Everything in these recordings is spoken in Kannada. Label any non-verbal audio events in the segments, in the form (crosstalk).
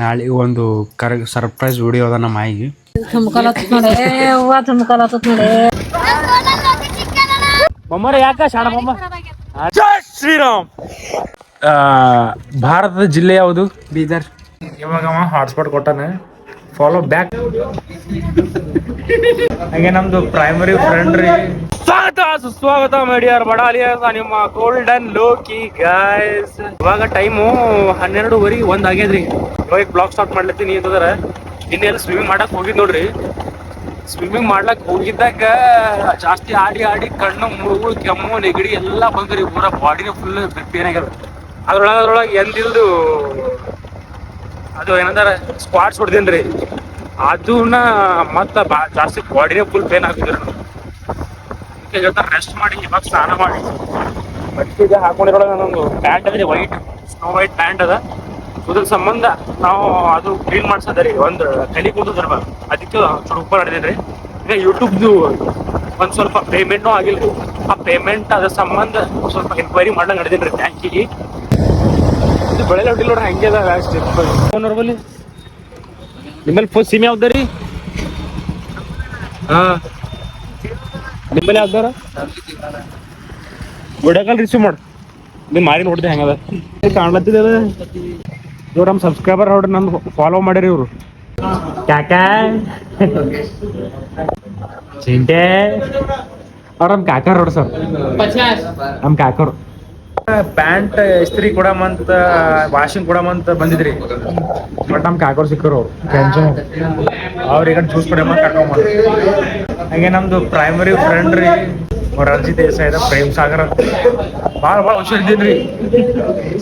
ನಾಳೆ ಒಂದು ಕರ ಸರ್ಪ್ರೈಸ್ ವಿಡಿಯೋ ಅದ ನಮ್ಮ ಆಯಿಗೆ. ಯಾಕ ಶಾಣ ಮಮ್ಮ ಜೈ ಶ್ರೀರಾಮ್. ಭಾರತದ ಜಿಲ್ಲೆ ಯಾವುದು? ಬೀದರ್. ಇವಾಗ ಅವ ಹಾಟ್ಸ್ಪಾಟ್ ಕೊಟ್ಟಾನೆ. ಫಾಲೋ ಬ್ಯಾಕ್ ಹಂಗೆ ನಮ್ದು ಪ್ರೈಮರಿ ಫ್ರೆಂಡ್ ರೀ. ಸ್ವಾಗತ ಸುಸ್ವಾಗತ ಮೇಡಿಯರ್ ಬಡ ಅಲಿಯಾಸ ನಿಮ್ಮ ಗೋಲ್ಡನ್ ಲೋಕಿ ಗಾಯ್ಸ್ ಇವಾಗ ಟೈಮು ಹನ್ನೆರಡುವರೆಗೆ ಒಂದ್ ಆಗ್ಯದ್ರಿ. ಇವಾಗ ಬ್ಲಾಕ್ ಸ್ಟಾಪ್ ಮಾಡ್ಲತ್ತೀನಿ ಅಂತಂದ್ರೆ ಇನ್ನೆಲ್ಲ ಸ್ವಿಮ್ಮಿಂಗ್ ಮಾಡಕ್ ಹೋಗಿದ್ ನೋಡ್ರಿ. ಸ್ವಿಮ್ಮಿಂಗ್ ಮಾಡ್ಲಕ್ ಹೋಗಿದ್ದಾಗ ಜಾಸ್ತಿ ಆಡಿ ಆಡಿ ಕಣ್ಣು ಮುಳುಗು ಕೆಮ್ಮು, ನೆಗಡಿ ಎಲ್ಲ ಬಂದ್ರಿ, ಪೂರ ಬಾಡಿನ ಫುಲ್ ಪೇನ್ ಆಗ್ಯದ. ಅದ್ರೊಳಗೆ ಅದ್ರೊಳಗೆ ಎಂದಿಲ್ದು ಅದು ಏನಂದ್ರೆ ಸ್ಕ್ವಾಡ್ಸ್ ಹೊಡ್ದೇನ್ರಿ. ಅದನ್ನ ಮತ್ತೆ ಬಾ- ಜಾಸ್ತಿ ಬಾಡಿನೇ ಫುಲ್ ಪೇನ್ ಆಗ್ತಿದ್ರು ಅದಕ್ಕೆ ಹೇಳ್ತಾರೆ ರೆಸ್ಟ್ ಮಾಡಿ, ಇವಾಗ ಸ್ನಾನ ಮಾಡಿ. ಬಟ್ಟೆಗೆ ಹಾಕೊಂಡಿರೋಳಗ ನಂದು ಪ್ಯಾಂಟ್ ಅದ್ರಿ ವೈಟ್ ಸ್ನೋ ವೈಟ್ ಪ್ಯಾಂಟ್ ಅದ. ಅದ್ರ ಸಂಬಂಧ ನಾವು ಅದು ಕ್ಲೀನ್ ಮಾಡ್ಸೋದ್ರಿ ಒಂದು ಕಲಿ ಕೂತದ್ರ ಅದಕ್ಕೆ ಸ್ವಲ್ಪ ನಡೆದಿದ್ರಿ ಈಗ ಯೂಟ್ಯೂಬ್ದು ಒಂದ್ ಸ್ವಲ್ಪ ಪೇಮೆಂಟ್ನು ಆಗಿಲ್ರಿ ಆ ಪೇಮೆಂಟ್ ಅದ್ರ ಸಂಬಂಧ ಸ್ವಲ್ಪ ಎನ್ಕ್ವೈರಿ ಮಾಡ್ಲಂಗ್ ನಡೆದಿನ್ರಿ ಬ್ಯಾಂಕಿಗೆ ಇದು ಬೆಳೆ ಹೊಟ್ಟಿಲ್ಲ ನೋಡ್ರಿ ಹಂಗೆ ಅದ ಫೋನ್ ಬಲ್ಲಿ? ನಿಮ್ಮಲ್ಲಿ ಫೋನ್ ಸಿಮ್ ಯಾವ್ದು ರೀ ಹಾ. ನಿಮ್ಮಲ್ಲಿ ಯಾವ್ದಾರ ವಿಡಿಯೋ ರಿಸೀವ್ ಮಾಡಿ. ನೀವು ಮಾರಿ ನೋಡಿದೆ ಹೆಂಗದ ಕಾಣ್ಲತ್ತಿದೆ ಇವ್ರು ನಮ್ಮ ಸಬ್ಸ್ಕ್ರೈಬರ್ ನೋಡ್ರಿ ನಂದು ಫಾಲೋ ಮಾಡಿರಿ ಇವರು. ಕಾಕಾ? ಚಿಂಟೆ? ಅವ್ರ ನಮ್ಮ ಕಾಕರ್ ನೋಡ್ರಿ ಸರ್. ನಮ್ಮ ಕಾಕರ್ ಪ್ಯಾಂಟ್ ಇಸ್ತ್ರಿ ಕೊಡಮಂತ ವಾಷಿಂಗ್ ಕೊಡಮಂತ ಬಂದಿದ್ರಿ. ಬಟ್ ನಮ್ ಕಾಕೋರ್ ಸಿಕ್ಕರು ಟೆನ್ಷನ್ ಅವ್ರ. ಈಗ ಜ್ಯೂಸ್ ಕೊಡಮ ಹಂಗೆ ಹಾಗೆ ನಮ್ದು ಪ್ರೈಮರಿ ಫ್ರೆಂಡ್ ರೀ ರಂಜಿತ್ ದೇಸಾಯಿ ಪ್ರೇಮ್ ಸಾಗರ್ ಅಂತ. ಭಾಳ ಇದ್ದೀನಿ ರೀ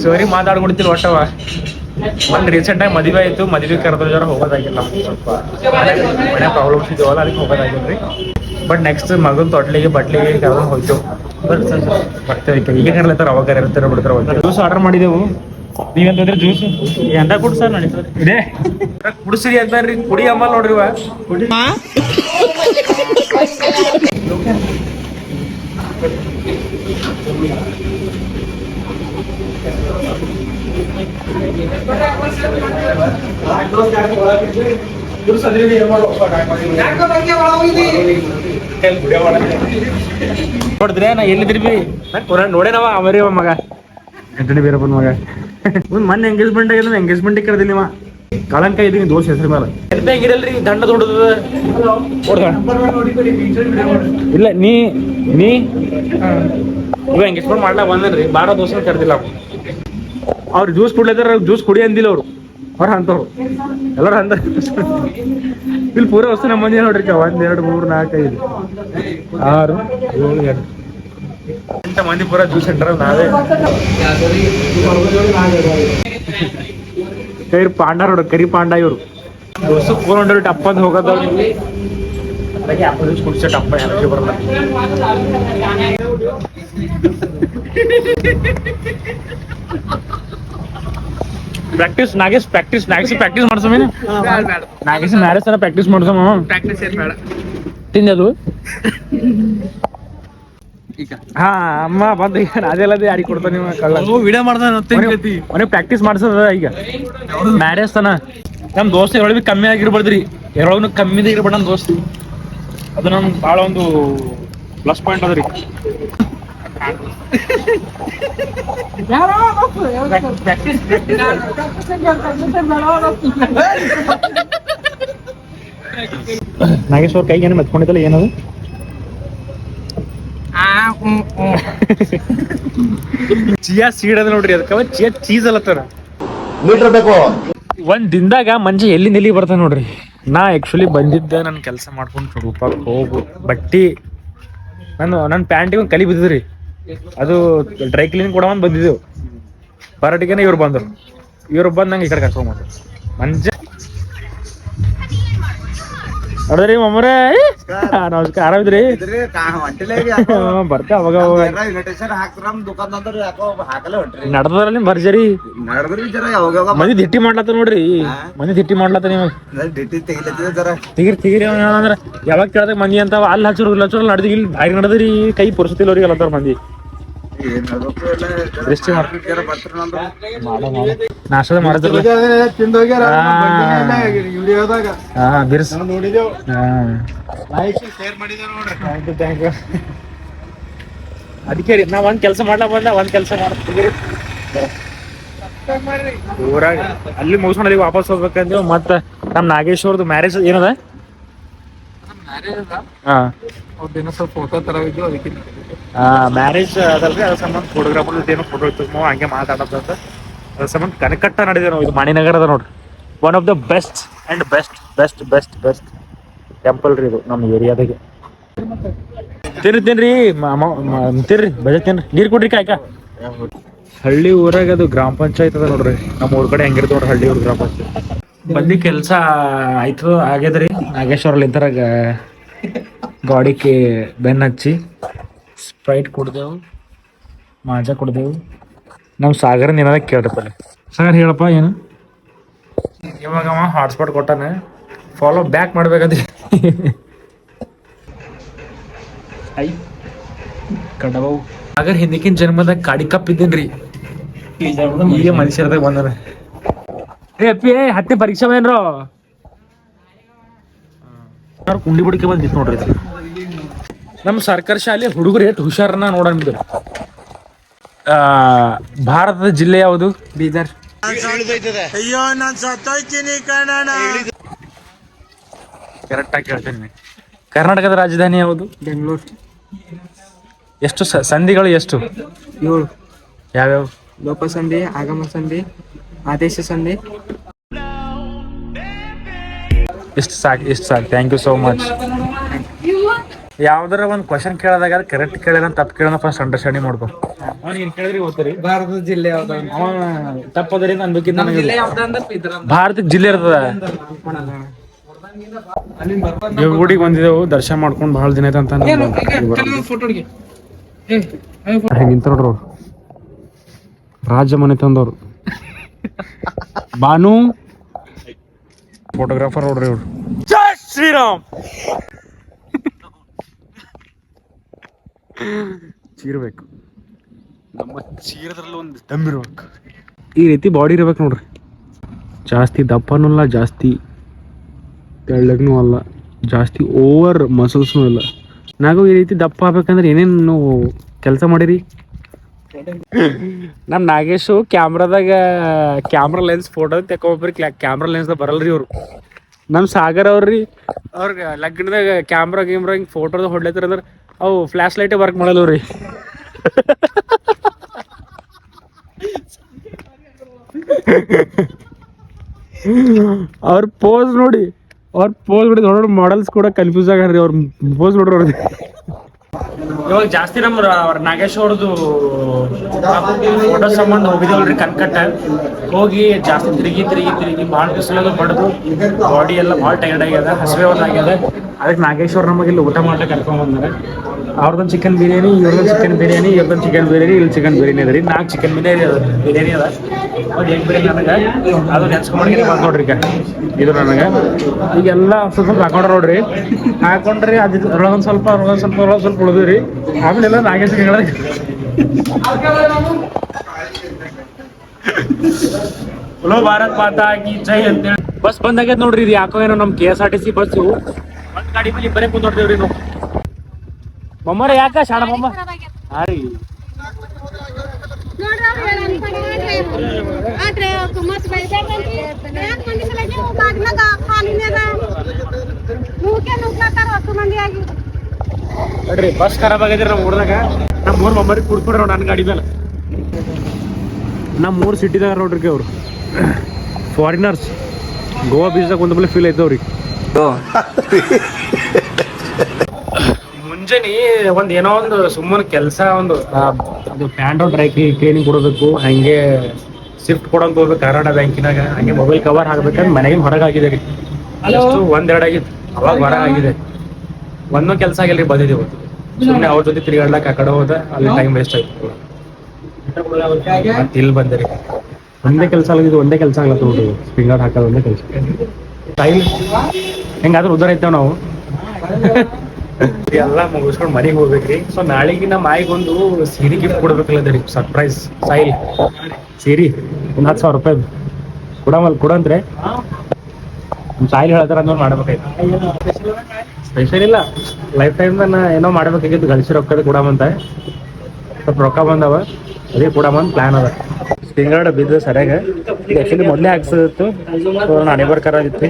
ಸರಿ ಮಾತಾಡ್ಕೊಡ್ತೀರಿ ಒಟ್ಟವ ಒಂದ್ ರೀಸೆಂಟ್ ಆಗಿ ಮದುವೆ ಆಯ್ತು ಮದುವೆ ಕರೆದ್ರ ಜರ ಹೋಗೋದಾಗಿಲ್ಲ. ಸ್ವಲ್ಪ ಮನೆ ಪ್ರಾಬ್ಲಮ್ಸ್ ಇದಾವಲ್ಲ ಅದಕ್ಕೆ ಹೋಗೋದಾಗಿಲ್ರಿ. ಬಟ್ ನೆಕ್ಸ್ಟ್ ಮಗನ ತೊಟ್ಲಿಗೆ ಬಟ್ಲಿಗೆ ಕರೆದು ಹೋಯ್ತು. ಬರ್ತೇವೆ ಈಗ. ಕರ್ಲತ್ತಾರ ಅವಾಗ ಇರ್ತಾರ ಬಿಡ್ತಾರ ಜ್ಯೂಸ್ ಆರ್ಡರ್ ಮಾಡಿದೆವು. ನೀವೆಂತಂದ್ರೆ ಜ್ಯೂಸ್ ಎಂತ ಕುಡ್ ಸರ್ ನಡೀತದೆ ಇದೆ. ಕುಡಿಸ್ರಿ ಅಂತಾರ್ರಿ ಕುಡಿ ಅಮ್ಮ ನೋಡ್ರಿ ಇವ. ಕುಡಿ. ನೋಡಿದ್ರೆ ನಾ ಎಲ್ಲಿದ್ರಿ ಬಿ? ನೋಡೇನವ ಅವರಿ ಅವ ಮಗ. ಎಂಟನೇ ಬೀರಪ್ಪನ ಮಗ. ಒಂದ್ ಮೊನ್ನೆ ಎಂಗೇಜ್ಮೆಂಟ್ ಆಗಿದ್ರೆ ಎಂಗೇಜ್ಮೆಂಟ್ ಕರೆದಿಲ್ಲ ಇವ. ಕಳಂಕ ಇದೀನಿ ದೋಷ ಹೆಸರು ಮೇಲೆ. ಎಂತ ಹೆಂಗಿರಲ್ರಿ ದಂಡ ದೊಡ್ಡದ? ಇಲ್ಲ ನೀ ನೀ? ಇವ ಎಂಗೇಜ್ಮೆಂಟ್ ಮಾಡ್ಲಾ ಬಂದನ್ರಿ ಬಾರ ದೋಸ್ತ ಕರೆದಿಲ್ಲ ಅವ್ರು ಜ್ಯೂಸ್ ಕುಡ್ಲತ್ತಾರ ಜ್ಯೂಸ್ ಕುಡಿ ಅಂದಿಲ್ಲ ಅವ್ರು. ಅವ್ರ ಅಂತವ್ರು ಎಲ್ಲರೂ ಅಂತ ಇಲ್ಲಿ ಪೂರ ವಸ್ತು ನಮ್ಮ ಮಂದಿ ನೋಡ್ರಿ ಕ ಒಂದ್, ಎರಡು, ಮೂರು, ನಾಲ್ಕು, ಐದು. ಆರು, ಏಳು, ಎಂಟು. ಎಂಟು ಮಂದಿ ಪೂರ ಜ್ಯೂಸ್ ಸೆಂಟರ್ ನಾವೇ. ಕೈ ಪಾಂಡ ನೋಡ್ರಿ ಕರಿ ಪಾಂಡ ಇವ್ರು. ದೋಸ್ತು ಫೋನ್ ಹೊಂಡ್ರಿ ಟಪ್ಪ ಅಂತ ಹೋಗೋದ. ಅದಕ್ಕೆ ಅಪ್ಪ ಜ್ಯೂಸ್ ಕುಡಿಸೋ ಟಪ್ಪ ಎನರ್ಜಿ ಬರಲ್ಲ. Practice Nagesh practice Nagesh practice ಮಾಡ್ಸಮ Nagesh marriage ತರ ಪ್ರಾಕ್ಟೀಸ್ ಮಾಡ್ಸಮ ಪ್ರಾಕ್ಟೀಸ್ ಏನ್ ಬೇಡ ತಿನ್ನದು ಹಾ ಅಮ್ಮ ಬಂದ ಈಗ ಅದೆಲ್ಲ ಯಾರಿಗೆ ಕೊಡ್ತಾನೆ ನೀವು ಕಳ್ಳ. ವಿಡಿಯೋ ಮಾಡ್ದ ಅವನಿಗೆ ಪ್ರಾಕ್ಟೀಸ್ ಮಾಡ್ಸದ ಈಗ. ಮ್ಯಾರೇಜ್ ತನ ನಮ್ ದೋಸ್ತ ಎರಳು ಕಮ್ಮಿ ಆಗಿರ್ಬಾರ್ದ್ರಿ. ಎರಡು ಕಮ್ಮಿದ ಇರ್ಬೇಡ ನಮ್ಮ ದೋಸ್ತಿ. ಅದು ನಮ್ ಭಾಳ ಒಂದು ಪ್ಲಸ್ ಪಾಯಿಂಟ್ ಅದ್ರಿ. ನಾಗೇಶ್ ಅವ್ರ ಕೈಗೆ ಏನು ಮೆತ್ಕೊಂಡಿದ್ದಲ್ಲ ಏನದು? ಚಿಯಾ ಸೀಡ್ ಅದ ನೋಡ್ರಿ ಅದಕ್ಕ ಚಿಯಾ ಚೀಸ್ ಅಲ್ಲತ್ತಾರ ಮೀಟರ್ ಬೇಕು. ಒಂದ್ ದಿನದಾಗ ಮಂಜೆ ಎಲ್ಲಿ ನಿಲ್ಲಿ ಬರ್ತಾನೆ ನೋಡ್ರಿ. ನಾ ಆಕ್ಚುಲಿ ಬಂದಿದ್ದೆ ನನ್ನ ಕೆಲಸ ಮಾಡ್ಕೊಂಡು ರೂಪಾಯಿ ಹೋಗು. ಬಟ್ಟಿ ನಾನು ನನ್ನ ಪ್ಯಾಂಟಿಗೆ ಒಂದು ಕಲಿ ಬಿದ್ದಿದ್ರಿ. ಅದು ಡ್ರೈ ಕ್ಲೀನ್ ಕೊಡ ಬಂದಿದ್ದೆವು. ಬರಟಿಗೆನೆ ಇವ್ರು ಬಂದರು. ಇವ್ರು ಬಂದು ನಂಗೆ ಈ ಕಡೆ ಕರ್ಕೊಂಡ್ ಬಂದ್ರು ಮಂಜ ನೋಡಿದ್ರಿ ಮಮ್ಮರೇ ನಮಸ್ಕಾರ ಆರಾಮಿದ್ರಿ? ಬರ್ತಾ ಅವಾಗ ಹಾಕ್ತಾರ ನಮ್ ಭರ್ಜರಿ? ಮಂದಿ ದಿಟ್ಟಿ ಮಾಡ್ಲತ್ತ ನೋಡ್ರಿ. ಮಂದಿ ದಿಟ್ಟಿ ಮಾಡ್ಲತ್ತ ನೀವು ತೀರ್ ತೀರಿ ಅಂದ್ರ ತೆಗಿರ್ ತೆಗಿರಿ ಅಂದ್ರೆ ಯಾವಾಗ ಕೇಳ್ದಾಗ ಮಂದಿ ಅಂತ ಅಲ್ಲಿ ಹಚ್ಚರು ಇಲ್ಲಿ ಹಚ್ಚರು ನಡೆದಿ ಇಲ್ಲಿ ಭಾರಿ ನಡೆದ್ರಿ ಕೈ ಪುರ್ಸತಿಲ್ಲ ಅವ್ರಿಗೆ ಮಂದಿ. ಅದಕ್ಕೆ ರೀ ನಾ ಒಂದ್ ಕೆಲಸ ಮಾಡ್ಲಾ ಬಂದ ಒಂದ್ ಕೆಲಸ ಮಾಡ್ತೀವಿ ಊರಾಗ ಅಲ್ಲಿ ಮುಗಿಸ್ಕೊಂಡು ವಾಪಸ್ ಹೋಗ್ಬೇಕಂದ್ರೆ ಮತ್ತೆ ನಮ್ ನಾಗೇಶ್ವರದು ಮ್ಯಾರೇಜ್ ಏನದ ಹಾ ಅವ್ರದ್ದೇನೋ ಸ್ವಲ್ಪ ಫೋಟೋ ತರವಿದ್ದು ಅದಕ್ಕೆ ಮ್ಯಾರೇಜ್ ಅದಲ್ರಿ ಅದ್ರ ಸಂಬಂಧ ಫೋಟೋಗ್ರಾಫರ್ ಏನೋ ಫೋಟೋ ಇತ್ತು ಹಂಗೆ ಮಾತಾಡೋದಂತ ಅಂತ. ಅದ್ರ ಸಂಬಂಧ ಕನಕಟ್ಟ ನಡೆದ ನಾವು ಇದು ಮಣಿನಗರ ಅದ ನೋಡ್ರಿ. One of the best and best best best best temple ರೀ ಇದು ನಮ್ಮ ಏರಿಯಾದಾಗೆ. ತಿನ್ರಿ ತಿನ್ರಿ ತಿನ್ರಿ ಬಜೆ ತಿನ್ರಿ ನೀರ್ ಕೊಡ್ರಿ ಕಾಯ್ಕ. ಹಳ್ಳಿ ಊರಾಗ ಅದು ಗ್ರಾಮ ಪಂಚಾಯತ್ ಅದ ನೋಡ್ರಿ ನಮ್ಮ ಊರ್ ಕಡೆ ಹೆಂಗಿರ್ತ ನೋಡ್ರಿ ಹಳ್ಳಿ ಊರ್ ಗ್ರಾಮ ಪಂಚಾಯತ್. ಬಂದಿ ಕೆಲಸ ಆಯ್ತು ಆಗ್ಯದ್ರಿ ನಾಗೇಶ್ವರ ಲಿಂತರ ಗಾಡಿಗೆ ಬೆನ್ ಹಚ್ಚಿ, ಸ್ಪ್ರೈಟ್ ಕುಡ್ದೆವು, ಮಾಜಾ ಕುಡ್ದೆವು. ನಮ್ಮ ಸಾಗರ ಏನಾರ ಕೇಳ್ರಪ್ಪ. ಸಾಗರ್ ಹೇಳಪ್ಪ, ಏನು? ಇವಾಗ ಅವ ಹಾಟ್ಸ್ಪಾಟ್ ಕೊಟ್ಟಾನೆ. ಫಾಲೋ ಬ್ಯಾಕ್ ಮಾಡ್ಬೇಕಂದ್ರೆ ಐ ಕಡಬವು ಸಾಗರ್ ಹಿಂದಿಕ್ಕಿನ ಜನ್ಮದಾಗ ಕಾಡಿ ಕಪ್ ಇದ್ದೇನ್ರಿ ಈಗ ಮನುಷ್ಯರದಾಗ ಬಂದನ. ಏ ಅಪ್ಪಿ ಹತ್ತನೇ ಪರೀಕ್ಷೆ ಏನ್ರೋ ಕುಂಡಿ ಬುಡಿಕೆ ಬಂದಿತ್ತು ನೋಡ್ರಿ ನಮ್ ನಮ್ಮ ಸರ್ಕಾರಿ ಶಾಲೆ ಹುಡುಗರು ಎಷ್ಟು ಹುಷಾರನ್ನ ನೋಡೋಣ ಆ, ಭಾರತದ ಜಿಲ್ಲೆ ಯಾವುದು? ಬೀದರ್. ಕರೆಕ್ಟಾಗಿ ಕೇಳ್ತೇನೆ ಕರ್ನಾಟಕದ ರಾಜಧಾನಿ ಯಾವುದು? ಬೆಂಗಳೂರು. ಎಷ್ಟು ಸಂಧಿಗಳು ಎಷ್ಟು? ಏಳು. ಯಾವ್ಯಾವ? ಲೋಪ ಸಂಧಿ ಆಗಮ ಸಂಧಿ ಆದೇಶ ಸೊನ್ನೆ ಇಷ್ಟು ಸಾಕು ಇಷ್ಟು ಸಾಕು. ಥ್ಯಾಂಕ್ ಯು ಸೋ ಮಚ್ ಯಾವ್ದಾರ ಒಂದು ಕ್ವಶನ್ ಕೇಳಿದಾಗ ಕರೆಕ್ಟ್ ಕೇಳಿದ ತಪ್ಪು ಕೇಳೋಣ ಫಸ್ಟ್ ಅಂಡರ್ಸ್ಟ್ಯಾಂಡಿಂಗ್ ಮಾಡ್ಕೊ. ಅವ್ನು ಏನು ಕೇಳಿದ್ರಿ ಓದ್ತೀರಿ ಭಾರತದ ಜಿಲ್ಲೆ ಯಾವ್ದು ಅವ ತಪ್ಪದರಿ ಅನ್ಬೇಕಿತ್ತು ನನಗೆ. ಜಿಲ್ಲೆ ಇರ್ತದ. ಗುಡಿಗೆ ಬಂದಿದ್ದೆವು ದರ್ಶನ ಮಾಡ್ಕೊಂಡು ಬಹಳ ದಿನ ಆಯ್ತು ಅಂತ ಫೋಟೋ ನೋಡ್ರಿ ನಿಂತ ನೋಡ್ರು ಅವ್ರು? ರಾಜ ಮನೆ ತಂದವ್ರು. ಬಾನು. ಫೋಟೋಗ್ರಾಫರ್ ನೋಡ್ರಿ ಇವ್ರು. ಜೈ ಶ್ರೀರಾಮ್. ಚೀರ್ಬೇಕು. ನಮ್ಮ ಚೀರದ್ರಲ್ಲಿ ಒಂದು ದಮ್ಮಿರ್ಬೇಕು ಈ ರೀತಿ ಬಾಡಿ ಇರ್ಬೇಕು ನೋಡ್ರಿ. ಜಾಸ್ತಿ ದಪ್ಪನೂ ಅಲ್ಲ ಜಾಸ್ತಿ ತೆಳ್ಳಗೂ ಅಲ್ಲ ಜಾಸ್ತಿ ಓವರ್ ಮಸಲ್ಸ್ನೂ ಇಲ್ಲ ನಾವು ಈ ರೀತಿ ದಪ್ಪ ಆಗ್ಬೇಕಂದ್ರೆ ಏನೇನು ಕೆಲಸ ಮಾಡಿರಿ? ನಮ್ಮ ನಾಗೇಶು ಕ್ಯಾಮ್ರಾದಾಗ, ಕ್ಯಾಮ್ರಾ ಲೆನ್ಸ್ ಫೋಟೋ ತೆಕ್ಕೊಬ್ರಿ ಕ್ಯಾಮ್ರಾ ಲೆನ್ಸ್ ಬರಲ್ರಿ ಅವ್ರು ನಮ್ಮ ಸಾಗರ್ ಅವ್ರಿ ಅವ್ರಿಗೆ ಲಗ್ನದಾಗ ಕ್ಯಾಮ್ರಾ ಗೀಮ್ರಾ ಹಿಂಗೆ ಫೋಟೋದ ಹೊಡ್ಲತ್ತಾರ ಅಂದ್ರೆ, ಅವು ಫ್ಲ್ಯಾಶ್ ಲೈಟೇ ವರ್ಕ್ ಮಾಡಲ್ವ್ರಿ ರೀ ಅವ್ರ ಪೋಸ್ ನೋಡಿ, ಅವ್ರ ಪೋಸ್ ನೋಡಿ ದೊಡ್ಡ ಮಾಡೆಲ್ಸ್ ಕೂಡ ಕನ್ಫ್ಯೂಸ್ ಆಗ್ಯಾರ್ರಿ ಅವ್ರ ಪೋಸ್ ನೋಡ್ರಿ ಅವ್ರದ್ದು ಇವಾಗ ಜಾಸ್ತಿ ನಮ್ಮ ನಾಗೇಶ್ ಅವ್ರದ್ದು ಫೋಟೋ ಸಂಬಂಧ ಹೋಗಿದ್ದೇವಲ್ರಿ ಕನ್ಕಟ್ಟ ಹೋಗಿ ಜಾಸ್ತಿ ತಿರುಗಿ ತಿರುಗಿ ತಿರುಗಿ ಭಾಳ ಬಿಸಿಲಾಗ ಬಡದು. ಬಾಡಿ ಎಲ್ಲ ಭಾಳ ಟೈರ್ಡ್ ಆಗ್ಯದ ಹಸಿವೆ ಒಂದಾಗ್ಯದ ಅದಕ್ಕೆ ನಾಗೇಶ್ ನಮಗೆ ಇಲ್ಲಿ ಊಟ ಮಾಡ್ಲಿಕ್ಕೆ ಕರ್ಕೊಂಡ್ ಬಂದಾರೆ. ಅವ್ರದ್ದೊಂದು ಚಿಕನ್ ಬಿರಿಯಾನಿ, ಇವ್ರದ್ದು ಚಿಕನ್ ಬಿರಿಯಾನಿ ಇವ್ರದ್ದೊಂದು ಚಿಕನ್ ಬಿರಿಯಾನಿ, ಇಲ್ಲಿ ಚಿಕನ್ ಬಿರಿಯಾನಿ ಅದ ರೀ. ನಾಲ್ಕು ಚಿಕನ್ ಬಿರಿಯಾನಿ ಅದ ಬಿರಿಯಾನಿ ಅದ. ಅದು ಬಿರಿಯಾನಿ ನನಗೆ ಅದು ನೋಡ್ರಿ ಈಗ. ಇದು ನನಗೆ. ಈಗೆಲ್ಲ ಸ್ವಲ್ಪ ಸ್ವಲ್ಪ ಹಾಕೊಂಡ್ರ ನೋಡ್ರಿ. ಹಾಕೊಂಡ್ರಿ, ಅದು ಅದ್ರೊಳಗೊಂದು ಸ್ವಲ್ಪ ಸ್ವಲ್ಪ ಅದ್ರೊಳಗೆ ಸ್ವಲ್ಪ ಉಳಿದ್ರಿ ಆಮೇಲೆ ಎಲ್ಲ ನಾಗೇಶ್ ಹಲೋ ಭಾರತ್ ಮಾತಾ ಕಿ ಜೈ ಅಂತೇಳಿ ಬಸ್ ಬಂದಾಗ ನೋಡ್ರಿ, ಇದು ಯಾಕೋ ಏನೋ ನಮ್ಮ K S R T C bus ಒಂದ್ ಗಾಡಿ ಮೇಲೆ ಇಬ್ಬರೇ ಕುಂದೋಡ್ತೇವ್ರಿ ನಾವು. ಮಮ್ಮರ ಯಾಕ ಶಾಣ ಮೊಮ್ಮ ಹಾರಿ ರೀ ನೋಡ್ರಿ ಬಸ್ ಖರಾಬ್ ಆಗಿದ್ರಿ ನಮ್ಮ ಊರ್ದಾಗ. ನಮ್ಮ ಮೂರ್ ಮೊಮ್ಮರಿ ಕುಡ್ಕೊಡ್ರಿ ನೋಡಿ ನನ್ನ ಗಾಡಿ ಮೇಲೆ. ನಮ್ಮ ಮೂರು ಸಿಟಿದಾಗ ನೋಡ್ರಿ ಅವ್ರು. ಫಾರಿನರ್ಸ್ ಗೋವಾ ಬೀಚ್ದಾಗ ಒಂದ್ ಮೇಲೆ ಫೀಲ್ ಆಯ್ತವ್ರಿ. ಮುಂಜಾನೆ ಒಂದ್ ಏನೋ ಒಂದು ಸುಮ್ಮನೆ ಕೆಲಸ ಒಂದು ಅದು ಪ್ಯಾಂಡೋ ಡ್ರೈ ಕ್ಲೀನಿಂಗ್ ಕೊಡಬೇಕು ಹಂಗೆ ಶಿಫ್ಟ್ ಕೊಡಂಗ್ ಹೋಗ್ಬೇಕು ಕರ್ನಾಟಕ ಬ್ಯಾಂಕಿನಾಗ ಹಂಗೆ ಮೊಬೈಲ್ ಕವರ್ ಹಾಕ್ಬೇಕಂದ್ರೆ ಮನೆಗೆ ಹೊರಗೆ ಆಗಿದೆ ರೀ ಒಂದೆರಡು ಆಗಿತ್ತು ಅವಾಗ ಹೊರಗೆ ಆಗಿದೆ ಒಂದೂ ಕೆಲಸ ಆಗಿಲ್ರಿ ಇವತ್ತು. ಸುಮ್ಮನೆ ಅವ್ರ ಜೊತೆ ತಿರುಗಾಡ್ಲಾಕ ಆ ಕಡೆ ಹೋದ ಅಲ್ಲಿ ಟೈಮ್ ವೇಸ್ಟ್ ಆಯ್ತು. ಮತ್ತೆ ಇಲ್ಲಿ ಬಂದೆ ರೀ ಒಂದೇ ಕೆಲಸ ಆಗಿದ್ದು ಒಂದೇ ಕೆಲಸ ಆಗಲ್ಲ ತಗೊಂಡು ಸ್ಪಿಂಗರ್ ಹಾಕೋದು ಒಂದೇ ಕೆಲಸ. ಟೈಮ್ ಹೆಂಗಾದ್ರೂ ಉದ್ದಾರ ಐತೇವ್ ನಾವು? (laughs) (laughs) ಎಲ್ಲ ಮುಗಿಸ್ಕೊಂಡು ಮನೆಗೆ ಹೋಗ್ಬೇಕ್ರಿ. ಸೊ ನಾಳೆಗೆ ನಮ್ಮ ಆಯಿಗೊಂದು ಸೀರೆ ಗಿಫ್ಟ್ ಕೊಡ್ಬೇಕಲ್ಲದ ರೀ ಸರ್ಪ್ರೈಸ್ ಸಾಯಿಲ್ ಸೀರಿ, ಒಂದು ಹತ್ತು ಸಾವಿರ ರೂಪಾಯಿ ಕೊಡಮಲ್ ಕೊಡಂದ್ರೆ ನಮ್ಮ ಸಾಯಿಲ್ ಹೇಳ್ತಾರ ಅನ್ನೋ ಮಾಡ್ಬೇಕಾಯ್ತು. ಸ್ಪೆಷಲ್ ಇಲ್ಲ. ಲೈಫ್ ಟೈಮ್ ನಾನು ಏನೋ ಮಾಡ್ಬೇಕಾಗಿತ್ತು. ಗಳಿಸಿ ರೊಕ್ಕದ ಕೊಡಮಂತ ಸ್ವಲ್ಪ ರೊಕ್ಕ ಬಂದವ. ಅದೇ ಕೊಡಮಂತ ಪ್ಲಾನ್ ಅದ. ತಿಂಗಳ ಬಿದ್ದ ಸರಿಯಾಗ. ಆ್ಯಕ್ಚುಲಿ ಮೊದಲೇ ಹಾಕ್ಸಿತ್ತು ಸೊ ನಾನೇ ಬರ್ಕಾರಾಗಿತ್ತು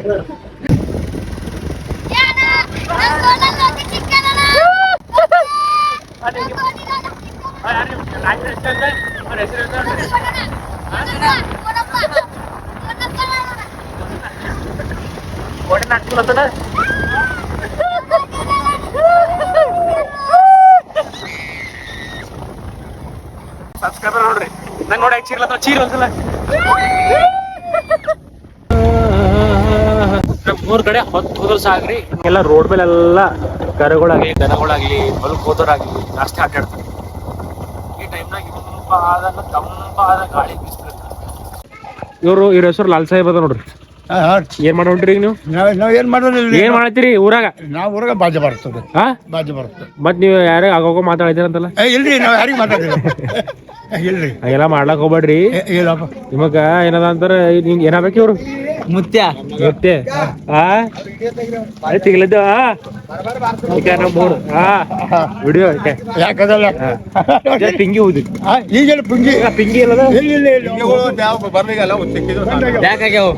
ಸಬ್ಸ್ಕ್ರೈಬರ್ ನೋಡ್ರಿ ನಂಗೆ ನೋಡಿ ಚೀರ್ಲ ಚೀರ್ ಒಂದ್ಸಲ ಮೂರ್ ಕಡೆ ಹೊತ್ತು ಹೋದ್ರು ಸಾಕ್ರಿ. ಎಲ್ಲ ರೋಡ್ ಮೇಲೆ ಎಲ್ಲ ಕರುಗಳಾಗ್ಲಿ ದನಗಳಾಗ್ಲಿ ಹೊಲಕ್ ಹೋದೋರಾಗ್ಲಿ ಜಾಸ್ತಿ ಆಟಾಡ್ತಾರೆ. ಈ ಟೈಮ್ನಾಗ ತಂಪಾದ ತಂಪಾದ ಗಾಳಿ ಬೀಸ್ತಿರುತ್ತೆ ಇವರು ಇವ್ರ ಹೆಸರು ಲಾಲ್ ಸಾಹೇಬ್ ಅದ ನೋಡ್ರಿ. ಏನ್ ಮಾಡ ಹೊಂಟ್ರಿ ನೀವು? ನಾವ್ ನಾವ್ ಏನ್ ಮಾಡೋದಿಲ್ಲ ಏನ್ ಮಾಡತ್ತೀರಿ ಊರಾಗ? ನಾವ್ ಊರಾಗ ಬಾಜೆ ಬರ್ತದೆ. ಹಾ? ಬಾಜೆ ಬರ್ತದೆ. ಮತ್ ನೀವು ಯಾರೇ ಆಗೋಗ ಮಾತಾಡಿದಿರಂತಲ್ಲ ಏ, ಇಲ್ರಿ ನಾವ್ ಯಾರಿಗ್ ಮಾತಾಡಿಲ್ಲ (laughs) ಇಲ್ರಿ. ಹಂಗೆಲ್ಲ ಮಾಡ್ಲಾಕ್ ಹೋಗ್ಬೇಡ್ರಿ. ಏ, ಇಲ್ಲಪ್ಪ. ನಿಮಗ ಏನದ ಅಂತಾರ ನಿಂಗ್ ಏನಾಗ್ಬೇಕು ಇವ್ರು? ಮುತ್ಯ. ಮೂರು ಹಾ ವಿಡಿಯೋ ಯಾಕದಲ್ಲ? ಪಿಂಗಿ ಹೋದಿ ಈಗ ಪುಂಗಿ ಪಿಂಗಿ ಇಲ್ಲ ಯಾಕಾಗ್ಯಾವ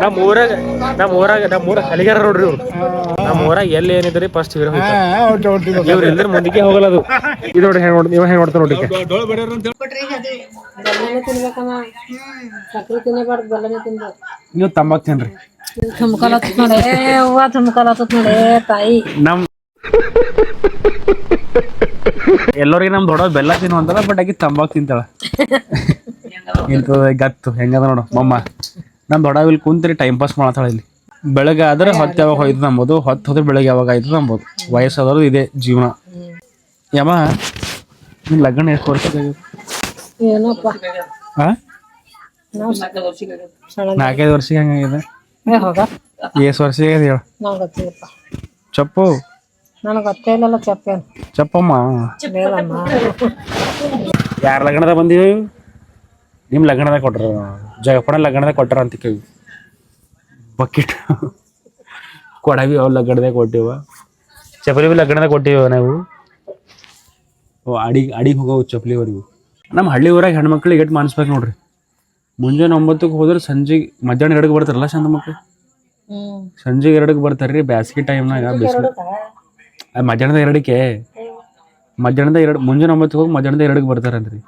ನಮ್ಮ ಊರಾಗ ನಮ್ಮ ಊರಾಗ ನಮ್ಮ ಊರ ಹಲಿಗಾರ ನೋಡ್ರಿ ಇವ್ರು. ನಮ್ಮ ಊರಾಗ ಎಲ್ಲಿ ಏನಿದ್ರಿ ಫಸ್ಟ್ ಇವ್ರು. ಇವ್ರು ಇಲ್ದ್ರ ಮುಂದಕ್ಕೆ ಹೋಗಲ್ಲ ಅದು. ಇದು ನೋಡಿ ಹೆಂಗ್ ನೋಡಿ ನೀವು ಹೆಂಗ್ ನೋಡ್ತಾ ನೋಡ್ರಿ ಬೆಲ್ಲನೇ ತಿನ್ಬೇಕಮ್ಮ. ಸಕ್ಕರೆ ತಿನ್ನಬಾರ್ದು ಬೆಲ್ಲನೇ ತಿನ್ಬೇಕು. ನೀವು ತಂಬಾಕ್ ತಿನ್ರಿ ತುಂಬಕಲತ್ತ ನೋಡಿ ಹೂವ ತುಂಬಕಲತ್ತ ನೋಡಿ ತಾಯಿ ನಮ್ ಎಲ್ಲರಿಗೆ ನಮ್ ದೊಡ್ಡ ಬೆಲ್ಲ ತಿನ್ನು ಅಂತಾಳ ಬಟ್ ಆಕಿ ತಂಬಾಕ್ ತಿಂತಾಳ. ಗತ್ತು ಹೆಂಗದ ನೋಡು ಮಮ್ಮ. ನಮ್ ದೊಡ್ಡ ಇಲ್ಲಿ ಕುಂತ್ರಿ ಟೈಮ್ ಪಾಸ್ ಮಾಡತ್ತಾಳ ಇಲ್ಲಿ. ಬೆಳಗ್ಗೆ ಆದ್ರೆ ಹೊತ್ತು ಯಾವಾಗ ಹೋಯ್ತು ನಂಬೋದು ಹೊತ್ತು ಹೋದ್ರೆ ಬೆಳಗ್ಗೆ ಯಾವಾಗ ಆಯ್ತು ನಂಬೋದು. ವಯಸ್ಸಾದವ್ರು ಇದೆ ಜೀವನ. ಯಮ್ಮ ನಿನ್ ಲಗ್ನ ಎಷ್ಟು ವರ್ಷ ಏನಪ್ಪ? ಹಾ ನಾಲ್ಕೈದು ವರ್ಷಕ್ಕೆ ಹೆಂಗಾಗಿದೆ ಏ ಹೋಗ ಎಷ್ಟು ವರ್ಷ ಆಗಿದೆ ಹೇಳು. ನಂಗೆ ಗೊತ್ತಿಲ್ಲಪ್ಪ ಚಪ್ಪು? ನನಗೆ ಗೊತ್ತೇ ಇಲ್ಲಲ್ಲ ಚಪ್ಪೇನು ಚಪ್ಪಮ್ಮ? ಯಾರ ಲಗ್ನದ ಬಂದೀವಿ ನಿಮ್ಮ ಲಗ್ನದಾಗ ಕೊಟ್ರ. ಜಗಪ್ಪನ ಲಗ್ನದಾಗ ಕೊಟ್ಟಾರ ಅಂತ ಕೇಳಿ. ಬಕೆಟ್. ಕೊಡವಿ ಅವ್ರು ಲಗ್ನದಾಗ ಕೊಟ್ಟಿವ. ಚಪ್ಪಲಿ ಬಿ ಲಗ್ನದಾಗ ಕೊಟ್ಟಿವ ನಾವು. ಅಡಿಗೆ ಹೋಗೋವು ಚಪ್ಪಲಿ ಅವ್ರಿವು ನಮ್ಮ ಹಳ್ಳಿ ಊರಾಗ ಹೆಣ್ಮಕ್ಳಿಗೆ ಎಷ್ಟು ಮಾನಿಸ್ಬೇಕು ನೋಡ್ರಿ. ಮುಂಜಾನೆ ಒಂಬತ್ತಕ್ಕೆ ಹೋದ್ರೆ ಸಂಜೆ ಮಧ್ಯಾಹ್ನ ಎರಡಕ್ಕೆ ಬರ್ತಾರಲ್ಲ ಚಂದ ಮಕ್ಳು ಹ್ಮ್. ಸಂಜೆ ಎರಡಕ್ಕೆ ಬರ್ತಾರ್ರಿ ಬ್ಯಾಸ್ಗಿ ಟೈಮ್ನಾಗ ಬಿಸಿಲು ಮಧ್ಯಾಹ್ನದ ಎರಡಕ್ಕೆ? ಮಧ್ಯಾಹ್ನದ ಎರಡು ಮುಂಜಾನೆ ಒಂಬತ್ತಕ್ಕೆ ಹೋಗಿ ಮಧ್ಯಾಹ್ನದ ಎರಡಕ್ಕೆ ಬರ್ತಾರಂತ್ರಿ.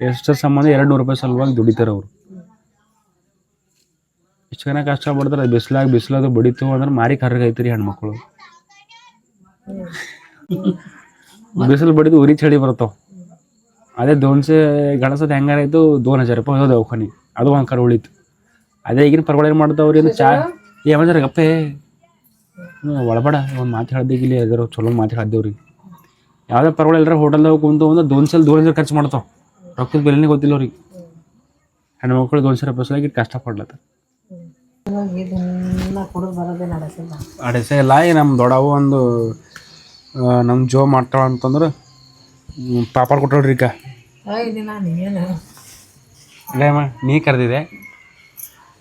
ಎಷ್ಟರ ಸಂಬಂಧ ಎರಡು ನೂರು ರೂಪಾಯಿ ಸಲುವಾಗಿ ದುಡಿತಾರ ಅವರು. ಇಷ್ಟು ಜನ ಕಷ್ಟ ಪಡ್ತಾರೆ ಬಿಸಿಲಾಗ ಬಿಸಿಲದು ಬಡಿತು ಅಂದ್ರೆ ಮಾರಿ ಕರ್ರಗೈತ್ರಿ ಹೆಣ್ಮಕ್ಳು. ಬಿಸಿಲು ಬಡಿದು ಉರಿ ಚಳಿ ಬರ್ತಾವ. ಅದೇ ದೋನ್ಸೆ ಗಣಸದ ಹೆಂಗಾರಾಯ್ತು ದೋನ್ ಹಜಾರ್ ರೂಪಾಯಿ ಹೋದ ದವಾಖಾನಿ ಅದು ಒಂದು ಕರ್ ಉಳಿತು. ಅದೇ ಈಗಿನ ಪರ್ಗಳು ಏನು ಮಾಡ್ತಾವ್ರಿ ಅಂದ್ರೆ ಚಾ ಏ ಗಪ್ಪೇ. ಒಳಬಡ ಒಂದು ಮಾತು ಹೇಳ್ಬೇಕು ಇಲ್ಲಿ ಅದ್ರ ಚಲೋ ಮಾತು ಹೇಳ್ದೇವ್ರಿ. ಯಾವುದೇ ಪರ್ಗಳು ಎಲ್ಲರ ಹೋಟೆಲ್ದಾಗ ಕುಂತು ಒಂದು ದೋನ್ ಸಲ ದೋನ್ ಹಜಾರ್ ಖರ್ಚು ಮಾಡ್ತಾವ. ರೊಕ್ಕದ ಬೆಲೆನೇ ಗೊತ್ತಿಲ್ಲ ಅವ್ರಿಗೆ. ಮಕ್ಕಳು ದೋನ್ ಸಾವಿರ ರೂಪಾಯಿ ಸಲಗಿ ಕಷ್ಟ ಪಡ್ಲತ್ತ. ಅಡೆಸೆ ಇಲ್ಲ ನಮ್ಮ ದೊಡ್ಡವು ಒಂದು ನಮ್ಮ ಜೋ ಮಾಡ್ತಾಳ ಅಂತಂದ್ರೆ ಪಾಪಡ್ ಕೊಟ್ಟೋಡ್ರಿ ಈಗ ದಿನ ನೀನು ಇಲ್ಲಮ್ಮ ನೀ ಕರೆದಿದೆ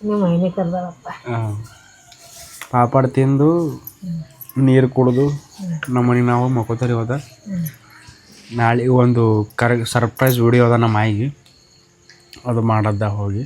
ನಿಮ್ಮ ಮೈನೆ ಕರ್ದಾರಪ್ಪ. ಪಾಪಡ್ ತಿಂದು ನೀರು ಕುಡಿದು ನಮ್ಮನೆ ನಾವು ಮಕ್ಕೋತಾರಿ ಹೋದ ನಾಳೆ ಒಂದು ಕರ ಸರ್ಪ್ರೈಸ್ ವಿಡಿಯೋ ಅದ ನಮ್ಮ ಆಯಿಗೆ ಅದು ಮಾಡದ್ದ ಹೋಗಿ.